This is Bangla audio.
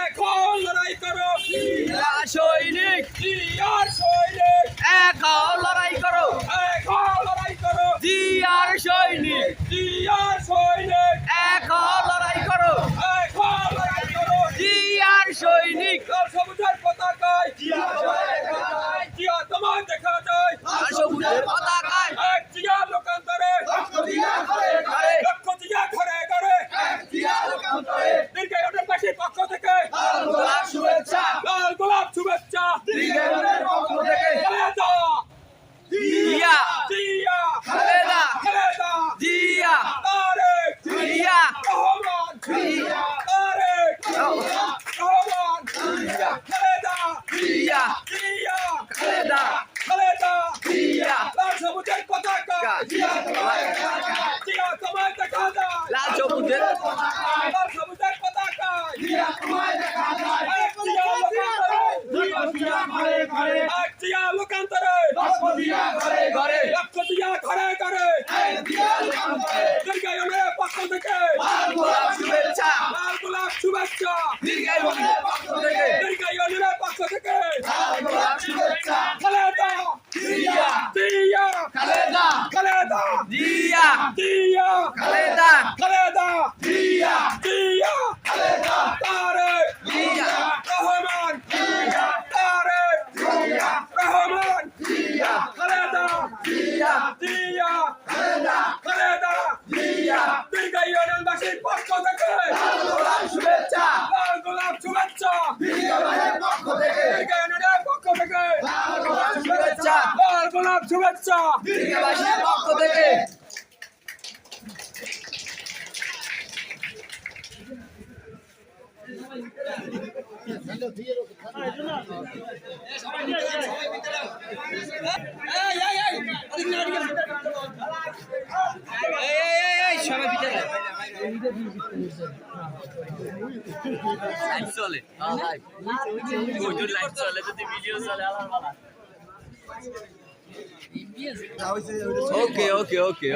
এখন লড়াই করো সৈনিক সৈনিক এখন লড়াই করো এখন লড়াই করো জিয়ার সৈনিক ইয়ার সৈনিক এখন লড়াই করো এখন লড়াই করো জিয়ার সৈনিক সবুজের পতাকায় জিয়া তোমায় দেখা যায় সবুজের পতাকায় এক জিয়া লোকান্তরে আরে লক্ষ জিয়া ঘরে ঘরে দীর্ঘায়নের পাখির পক্ষ থেকে গোলাপ শুভেচ্ছা লাল গোলাপ দীর্ঘায়নের পক্ষ থেকে খালেদা! জিয়া! জিয়া! খালেদা! খালেদা! জিয়া! তারেক জিয়া! রহমান! জিয়া! তারেক রহমান! খালেদা! জিয়া! জিয়া! খালেদা! খালেদা! জিয়া! সবুজের পতাকা! জিয়া তোমায় দেখা যায় লাল সবুজের লাল সবুজের পতাকা এক জিয়া লোকান্তরে এক জিয়া লোকান্তরে। ঘরে লক্ষ জিয়া ঘরে ঘরে। দীর্ঘায়নের পক্ষ থেকে। গোলাপ শুভেচ্ছা। লাল গোলাপ শুভেচ্ছা। দীর্ঘায়নের পক্ষ থেকে। দীর্ঘায়নের পক্ষ থেকে। গোলাপ শুভেচ্ছা। খালেদা। জিয়া জিয়া খালেদা। খালেদা। জিয়া জিয়া খালেদা। খালেদা জিয়া জিয়া তারেক জিয়া রহমান তারেক রহমান খালেদা জিয়া জিয়া খালেদা খালেদা জিয়া দীর্ঘায়নবাসীর পক্ষ থেকে গোলাপ শুভেচ্ছা লাল গোলাপ শুভেচ্ছা দীর্ঘায়নের পক্ষ থেকে দীর্ঘায়নের পক্ষ থেকে গোলাপ শুভেচ্ছা লাল গোলাপ শুভেচ্ছা দীর্ঘাবাসীর পক্ষ থেকে লাইভ চলে লাইভ চলে যদি ভিডিও চলে বাবা ওকে ওকে ওকে